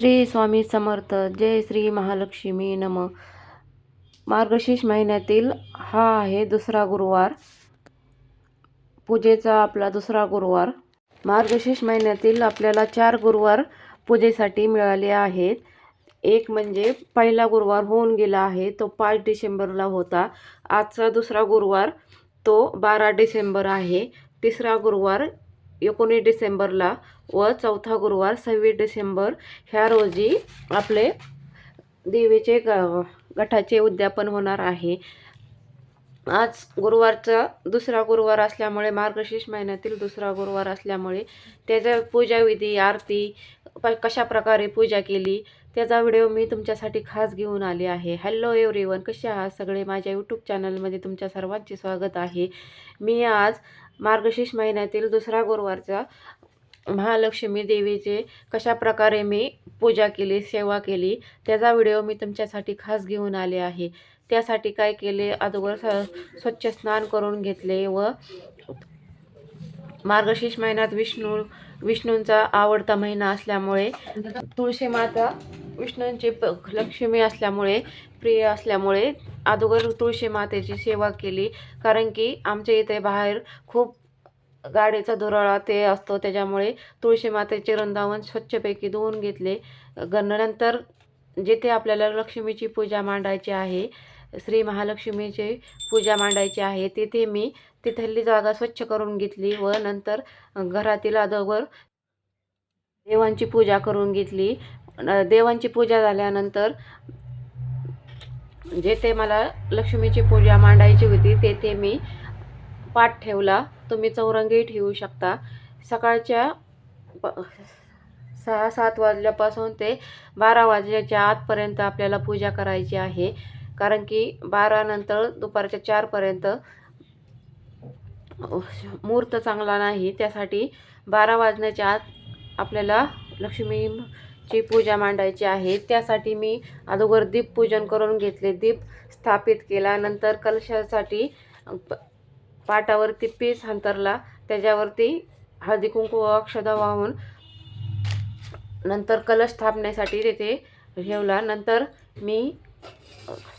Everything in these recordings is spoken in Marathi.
श्री स्वामी समर्थ. जय श्री महालक्ष्मी नम. मार्गशीर्ष महिन्यातील हा आहे दुसरा गुरुवार. पूजेचा आपला दुसरा गुरुवार. मार्गशीर्ष महिन्यातील आपल्याला चार गुरुवार पूजेसाठी मिळाले आहेत. एक म्हणजे पहिला गुरुवार होऊन गेला आहे तो पाच डिसेंबरला होता. आजचा दुसरा गुरुवार तो बारा डिसेंबर आहे. तिसरा गुरुवार एकोणीस डिसेंबरला व चौथा गुरुवार सव्वीस डिसेंबर ह्या रोजी आपले देवीचे ग गटाचे उद्यापन होणार आहे. आज गुरुवारचा दुसरा गुरुवार असल्यामुळे मार्गशीर्ष महिन्यातील दुसरा गुरुवार असल्यामुळे त्याचा पूजाविधी आरती प कशा प्रकारे पूजा केली त्याचा व्हिडिओ मी तुमच्यासाठी खास घेऊन आले आहे. हॅलो एव्हरीवन कसे आहात सगळे? माझ्या यूट्यूब चॅनलमध्ये तुमच्या सर्वांचे स्वागत आहे. मी आज मार्गशीर्ष महिन्यातील दुसरा गुरुवारचा महालक्ष्मी देवीचे कशा प्रकारे मी पूजा केली सेवा केली त्याचा व्हिडिओ मी तुमच्यासाठी खास घेऊन आले आहे. त्यासाठी काय केले? अगोदर स स्वच्छ स्नान करून घेतले व मार्गशीर्ष महिन्यात विष्णू विष्णूंचा आवडता महिना असल्यामुळे तुळशी माता विष्णूंची प लक्ष्मी असल्यामुळे प्रिय असल्यामुळे अगोदर तुळशी मातेची सेवा केली. कारण की आमच्या इथे बाहेर खूप गाडीचा धुराळा ते असतो. त्याच्यामुळे तुळशी मातेचे वृंदावन स्वच्छपैकी धुवून घेतले. गण नंतर जिथे आपल्याला लक्ष्मीची पूजा मांडायची आहे श्री महालक्ष्मीची पूजा मांडायची आहे तिथे मी तिथली जागा स्वच्छ करून घेतली व नंतर घरातील अगोदर देवांची पूजा करून घेतली. न- देवांची पूजा झाल्यानंतर जेथे मला लक्ष्मीची पूजा मांडायची होती तेथे मी पाठ ठेवला. तुम्ही चौरंगी ठेवू शकता. सकाळच्या प- सहा सात वाजल्यापासून ते बारा वाजल्याच्या आतपर्यंत आपल्याला पूजा करायची आहे. कारण की बारानंतर दुपारच्या चारपर्यंत मुहूर्त चांगला नाही. त्यासाठी बारा वाजण्याच्या आत आपल्याला लक्ष्मी ची पूजा मांडायची आहे त्यासाठी मी अगोदर दीप पूजन करून घेतले. दीप स्थापित केला नंतर कलशासाठी प- पाटावरती पीस अंतरला त्याच्यावरती हळदी कुंकू व अक्षदा वाहून नंतर कलश स्थापण्यासाठी तिथे ठेवला. नंतर मी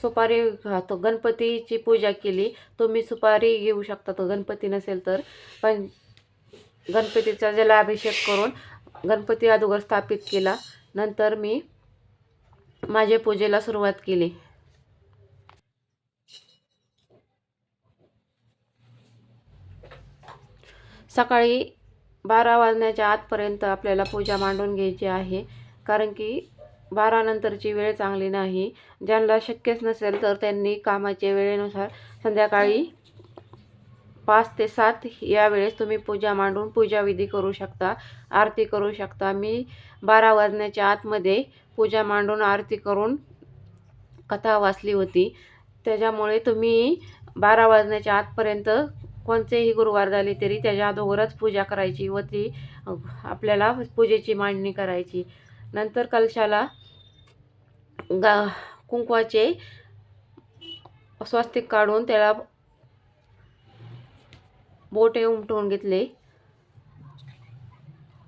सुपारी तो गणपतीची पूजा केली. तुम्ही सुपारी घेऊ शकता. तो गणपती नसेल तर पण गणपतीचा जलाभिषेक करून गणपती अगोदर स्थापित केला. नंतर मी माझ्या पूजेला सुरुवात केली. सकाळी बारा वाजण्याच्या आतपर्यंत आपल्याला पूजा मांडून घ्यायची आहे. कारण की बारानंतरची वेळ चांगली नाही. ज्यांना शक्यच नसेल तर त्यांनी कामाच्या वेळेनुसार संध्याकाळी पाच ते सात या वेळेस तुम्ही पूजा मांडून पूजाविधी करू शकता आरती करू शकता. मी बारा वाजण्याच्या आतमध्ये पूजा मांडून आरती करून कथा वाचली होती. त्याच्यामुळे तुम्ही बारा वाजण्याच्या आतपर्यंत कोणतेही गुरुवार झाले तरी त्याच्या अगोदरच पूजा करायची व ती आपल्याला पूजेची मांडणी करायची. नंतर कलशाला गा कुंकवाचे स्वस्तिक काढून त्याला बोटे उमटवून घेतले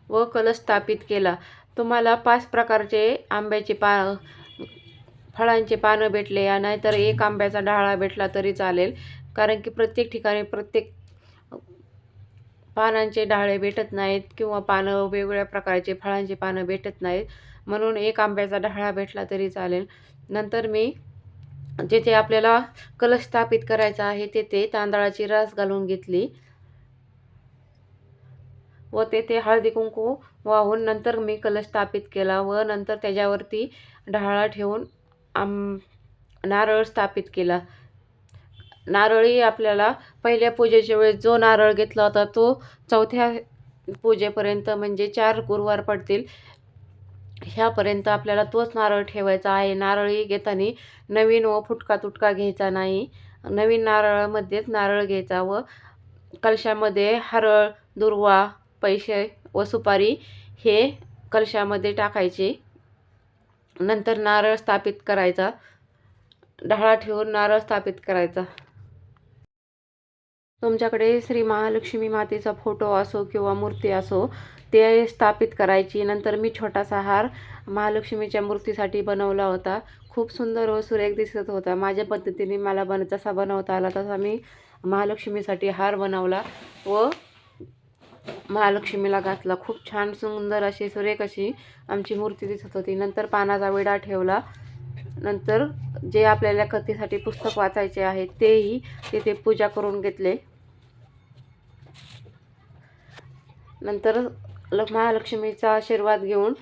व कलश स्थापित केला. तुम्हाला पाच प्रकारचे आंब्याचे पा फळांचे पानं भेटले या नाहीतर एक आंब्याचा डाळा भेटला तरी चालेल. कारण की प्रत्येक ठिकाणी प्रत्येक पानांचे डाळे भेटत नाहीत किंवा पानं वेगवेगळ्या प्रकारचे फळांची पानं भेटत नाहीत. म्हणून एक आंब्याचा डाळा भेटला तरी चालेल. नंतर मी जिथे आपल्याला कलश स्थापित करायचा आहे तेथे तांदळाची रस घालून घेतली. व तेथे हळदी कुंकू वाहून नंतर मी कलश स्थापित केला व नंतर त्याच्यावरती ढाळा ठेवून आम नारळ स्थापित केला. नारळी आपल्याला पहिल्या पूजेच्या वेळेस जो नारळ घेतला होता तो चौथ्या पूजेपर्यंत म्हणजे चार गुरुवार पडतील ह्यापर्यंत आपल्याला तोच नारळ ठेवायचा आहे. नारळी घेताना नवीन व फुटका तुटका घ्यायचा नाही. नवीन नारळामध्येच नारळ घ्यायचा व कलशामध्ये हरळ दुर्वा पैसे व सुपारी हे कलशामध्ये टाकायचे. नंतर नारळ स्थापित करायचा. ढाळा ठेवून नारळ स्थापित करायचा. तुमच्याकडे श्री महालक्ष्मी मातेचा फोटो असो किंवा मूर्ती असो ते स्थापित करायची. नंतर मी छोटासा हार महालक्ष्मीच्या मूर्तीसाठी बनवला होता. खूप सुंदर व सुरेख दिसत होता. माझ्या पद्धतीने मला बन जसा बनवता आला. तसा मी महालक्ष्मीसाठी हार बनवला व महालक्ष्मीला घातला. खूप छान सुंदर अशी सुरेख अशी आमची मूर्ती दिसत होती. नंतर पानाचा विडा ठेवला. नंतर जे आपल्याला कथेसाठी पुस्तक वाचायचे आहे तेही तिथे पूजा करून घेतले. नंतर ल महालक्ष्मीचा आशीर्वाद घेऊन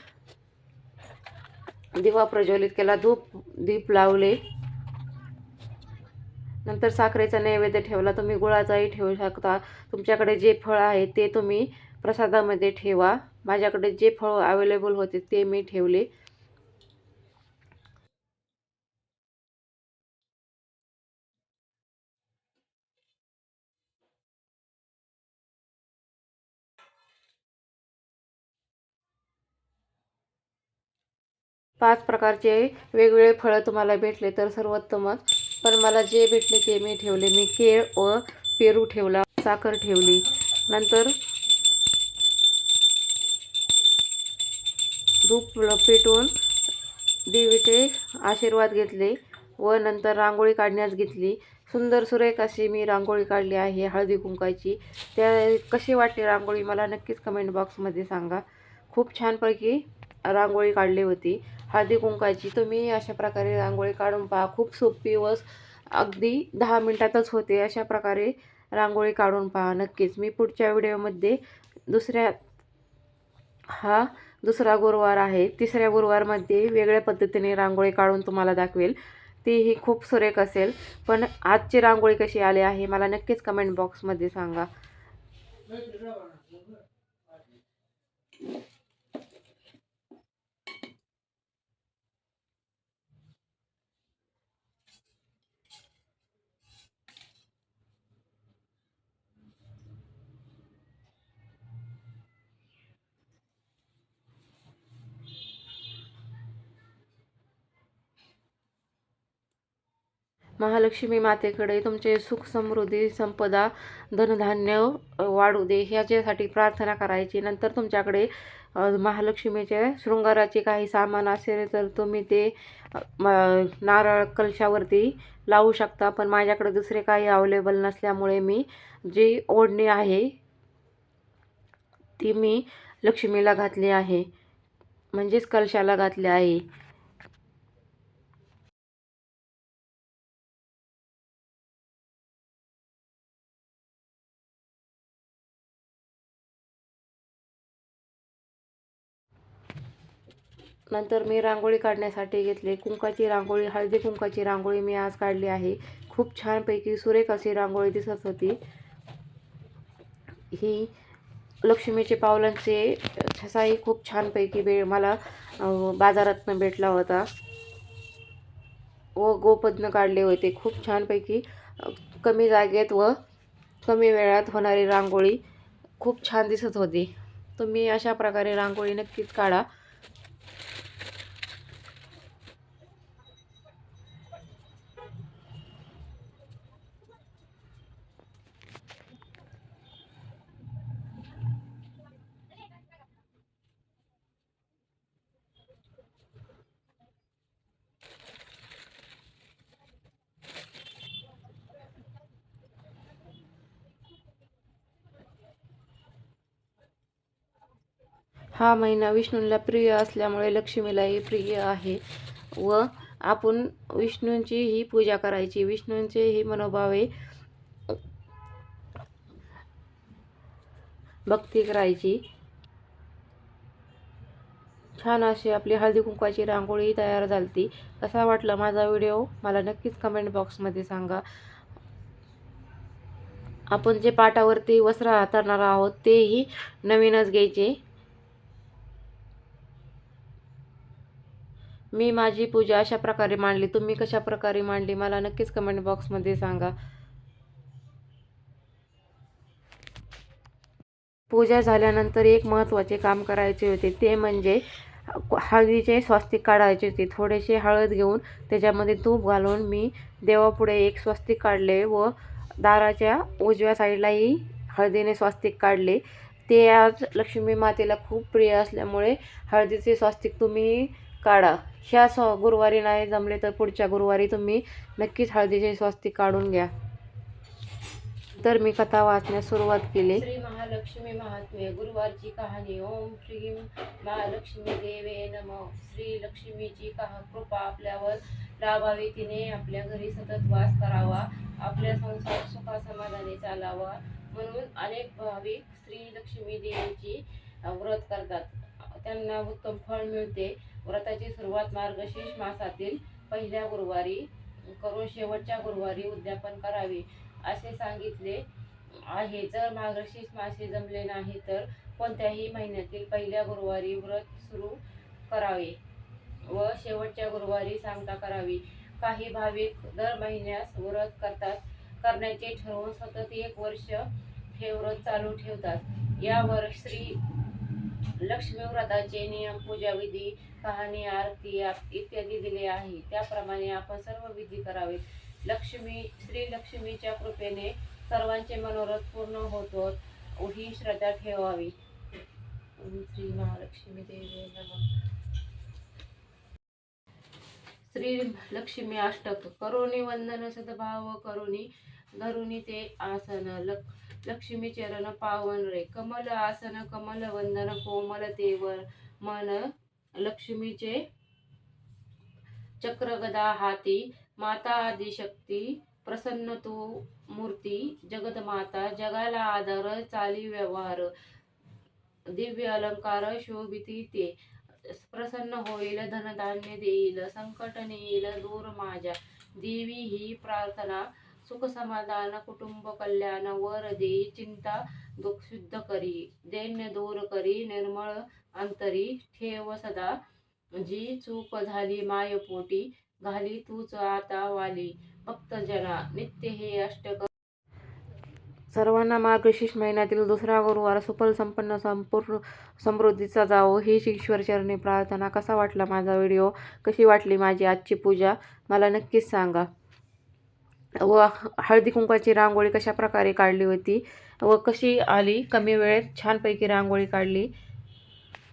दिवा प्रज्वलित केला. धूप दीप लावले. नंतर साखरेचा नैवेद्य ठेवला तुम्ही गुळाचाही ठेवू शकता. तुमच्याकडे जे फळ आहे ते तुम्ही प्रसादामध्ये ठेवा. माझ्याकडे जे फळ अवेलेबल होते ते मी ठेवले. पाच प्रकारचे वेगवेगळे फळं तुम्हाला भेटले तर सर्वोत्तमच. पण मला जे भेटले ते मी ठेवले. मी केळ व पेरू ठेवला साखर ठेवली. नंतर धूप पेटवून देवीचे आशीर्वाद घेतले व नंतर रांगोळी काढण्यास घेतली. सुंदर सुरेख अशी मी रांगोळी काढली आहे हळदी कुंकाची. त्या कशी वाटली रांगोळी? मला नक्कीच कमेंट बॉक्समध्ये सांगा. खूप छानपैकी रांगोळी काढली होती. हळदी कुंकाची. तुम्ही अशा प्रकारे रांगोळी काढून पहा. खूप सोपी व अगदी दहा मिनटातच होते. अशा प्रकारे रांगोळी काढून पहा. नक्कीच. मी पुढच्या व्हिडिओमध्ये दुसऱ्या हा दुसरा गुरुवार आहे. तिसऱ्या गुरुवारमध्ये वेगळ्या पद्धतीने रांगोळी काढून तुम्हाला दाखवेल. तीही खूप सुरेख असेल. पण आजची रांगोळी कशी आली आहे मला नक्कीच कमेंट बॉक्समध्ये सांगा. महालक्ष्मी मातेकडे तुमचे सुख समृद्धी संपदा धनधान्य वाढू दे ह्याच्यासाठी प्रार्थना करायची. नंतर तुमच्याकडे महालक्ष्मीचे शृंगाराचे काही सामान असेल तर तुम्ही ते नारळ कलशावरती लावू शकता. पण माझ्याकडे दुसरे काही अवेलेबल नसल्यामुळे मी जी ओढणी आहे ती मी लक्ष्मीला घातली आहे. म्हणजेच कलशाला घातली आहे. नंतर मी रांगोळी काढण्यासाठी घेतले. कुंकाची रांगोळी हळदी कुंकाची रांगोळी मी आज काढली आहे. खूप छानपैकी सुरेख अशी रांगोळी दिसत होती. ही लक्ष्मीचे पावलांचे ठसाही खूप छानपैकी बे मला बाजारातनं भेटला होता. व गोपद्न काढले होते. खूप छानपैकी कमी जागेत व कमी वेळात होणारी रांगोळी खूप छान दिसत होती. तुम्ही अशा प्रकारे रांगोळी नक्कीच काढा. हा महिना विष्णूंना प्रिय असल्यामुळे लक्ष्मीलाही प्रिय आहे व आपण विष्णूंची ही पूजा करायची. विष्णूंचे ही मनोभावे भक्ती करायची. छान अशी आपली हळदी कुंकवाची रांगोळी तयार झाली कसा वाटला माझा व्हिडिओ? मला नक्कीच कमेंट बॉक्समध्ये सांगा. आपण जे पाटावरती वस्त्र हाताळणार आहोत तेही नवीनच घ्यायचे. मी माझी पूजा अशा प्रकारे मांडली. तुम्ही कशा प्रकारे मांडली मला नक्कीच कमेंट बॉक्समध्ये सांगा. पूजा झाल्यानंतर एक महत्त्वाचे काम करायचे होते ते म्हणजे हळदीचे स्वस्तिक काढायचे होते. थोडेसे हळद घेऊन त्याच्यामध्ये तूप घालून मी देवापुढे एक स्वस्तिक काढले व दाराच्या उजव्या साईडलाही हळदीने स्वास्तिक काढले. ते आज लक्ष्मी मातेला खूप प्रिय असल्यामुळे हळदीचे स्वास्तिक तुम्ही काढा. ह्या स्व गुरुवारी नाही जमले तर पुढच्या गुरुवारी तुम्ही नक्कीच हळदीचे स्वास्तिक काढून घ्या. तर मी कथा वाचण्यास सुरुवात केली. श्री महालक्ष्मी महात्म्य गुरुवारची कहाणी ओम श्री महालक्ष्मी देवे नम. श्री लक्ष्मीची कहा कृपा आपल्यावर लाभावी. तिने आपल्या घरी सतत वास करावा. आपल्या संसार सुखा समाधाने चालावा. म्हणून अनेक भाविक श्री लक्ष्मी देवीची व्रत करतात. त्यांना उत्तम फळ मिळते. व्रताची सुरुवात मार्गशीर्ष मासातील पहिल्या गुरुवारी करून शेवटच्या गुरुवारी उद्यापन करावे असे सांगितले आहे. जर मार्गशीर्ष मासे जमले नाही तर कोणत्याही महिन्यातील पहिल्या गुरुवारी व्रत सुरू करावे व शेवटच्या गुरुवारी सांगता करावी. काही भाविक दर महिन्यास व्रत करतात करण्याचे ठरवून सतत एक वर्ष हे व्रत चालू ठेवतात. यावर श्री लक्ष्मी व्रताचे नियम पूजाविधी कहाणी आरती इत्यादी दिले आहे. त्याप्रमाणे आपण सर्व विधी करावेत. लक्ष्मी श्री लक्ष्मीच्या कृपेने सर्वांचे मनोरथ पूर्ण होतो ही श्रद्धा ठेवावी. श्री महालक्ष्मी देवी श्री लक्ष्मी अष्टक करोनी वंदन सद्भाव करोनी धरुणी ते आसन लक्ष लक्ष्मी चरण पावन रे. कमल आसन कमल वंदन कोमल तेवर. मन लक्ष्मीचे चक्र गदा हाती. माता आदिशक्ती प्रसन्न तू मूर्ती. जगदमाता जगाला आधार चाली व्यवहार. दिव्य अलंकार शोभिती ते. प्रसन्न होईल धनधान्य देईल संकट नेईल दूर माझ्या. देवी ही प्रार्थना सुख समाधान कुटुंब कल्याण वर देई चिंता दुःख शुद्ध करी दैन्य दूर करी निर्मळ अंतरी ठेव सदा. जी चूक झाली मायपोटी घाली तूच आता वाली. भक्तजना नित्य हे अष्टक सर्वांना मार्गशीर्ष महिन्यातील दुसरा गुरुवार सुफल संपन्न संपूर्ण समृद्धीचा जावो हीच ईश्वरचरणी प्रार्थना. कसा वाटला माझा व्हिडिओ? कशी वाटली माझी आजची पूजा? मला नक्कीच सांगा. व हळदी कुंकवाची रांगोळी कशा प्रकारे काढली होती व कशी आली? कमी वेळेत छानपैकी रांगोळी काढली.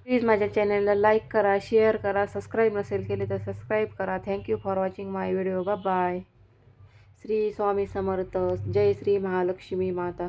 प्लीज माझ्या चॅनलला लाईक करा शेअर करा सबस्क्राईब नसेल केले तर सबस्क्राईब करा. Thank you for watching my video bye Shri Swami Samarth. जय श्री महालक्ष्मी माता.